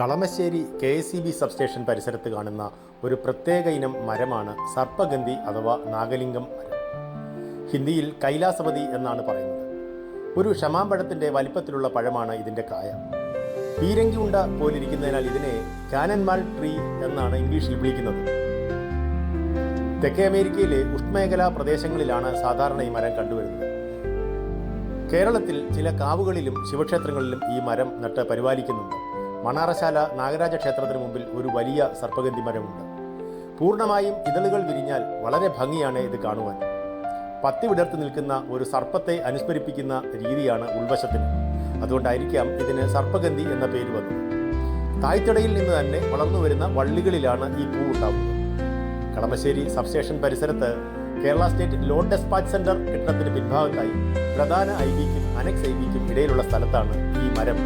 Kalamassery K S E B substation പരിസരത്ത് കാണുന്ന ഒരു പ്രത്യേക ഇനം മരമാണ് സർപ്പഗന്ധി അഥവാ നാഗലിംഗം മരം. ഹിന്ദിയിൽ കൈലാസപതി എന്നാണ് പറയുന്നത്. ഒരു ക്ഷമാമ്പഴത്തിന്റെ വലിപ്പത്തിലുള്ള പഴമാണ് ഇതിന്റെ കായ. പീരങ്കി ഉണ്ട പോലിരിക്കുന്നതിനാൽ ഇതിനെ കാനന്മാൽ ട്രീ എന്നാണ് ഇംഗ്ലീഷിൽ വിളിക്കുന്നത്. തെക്കേ അമേരിക്കയിലെ ഉഷ്മേഖലാ പ്രദേശങ്ങളിലാണ് സാധാരണ ഈ മരം കണ്ടുവരുന്നത്. കേരളത്തിൽ ചില കാവുകളിലും ശിവക്ഷേത്രങ്ങളിലും ഈ മരം നട്ട് പരിപാലിക്കുന്നുണ്ട്. മണാറശാല നാഗരാജ ക്ഷേത്രത്തിന് മുമ്പിൽ ഒരു വലിയ സർപ്പഗന്ധി മരമുണ്ട്. പൂർണമായും ഇതളുകൾ വിരിഞ്ഞാൽ വളരെ ഭംഗിയാണ് ഇത് കാണുവാൻ. പത്തി വിടർത്തി നിൽക്കുന്ന ഒരു സർപ്പത്തെ അനുസ്മരിപ്പിക്കുന്ന രീതിയാണ് ഉൾവശത്തിന്. അതുകൊണ്ടായിരിക്കാം ഇതിന് സർപ്പഗന്ധി എന്ന പേര് വന്നത്. തായ്തടയിൽ നിന്ന് തന്നെ വളർന്നു വരുന്ന വള്ളികളിലാണ് ഈ പൂ ഉണ്ടാവുന്നത്. കളമശ്ശേരി സബ്സ്റ്റേഷൻ പരിസരത്ത് Kerala state load despatch centre കെട്ടിടത്തിന് പിൻഭാഗത്തായി പ്രധാന ഐ ബിക്കും അനക്സ് ഐ ബിക്കും ഇടയിലുള്ള സ്ഥലത്താണ് ഈ മരം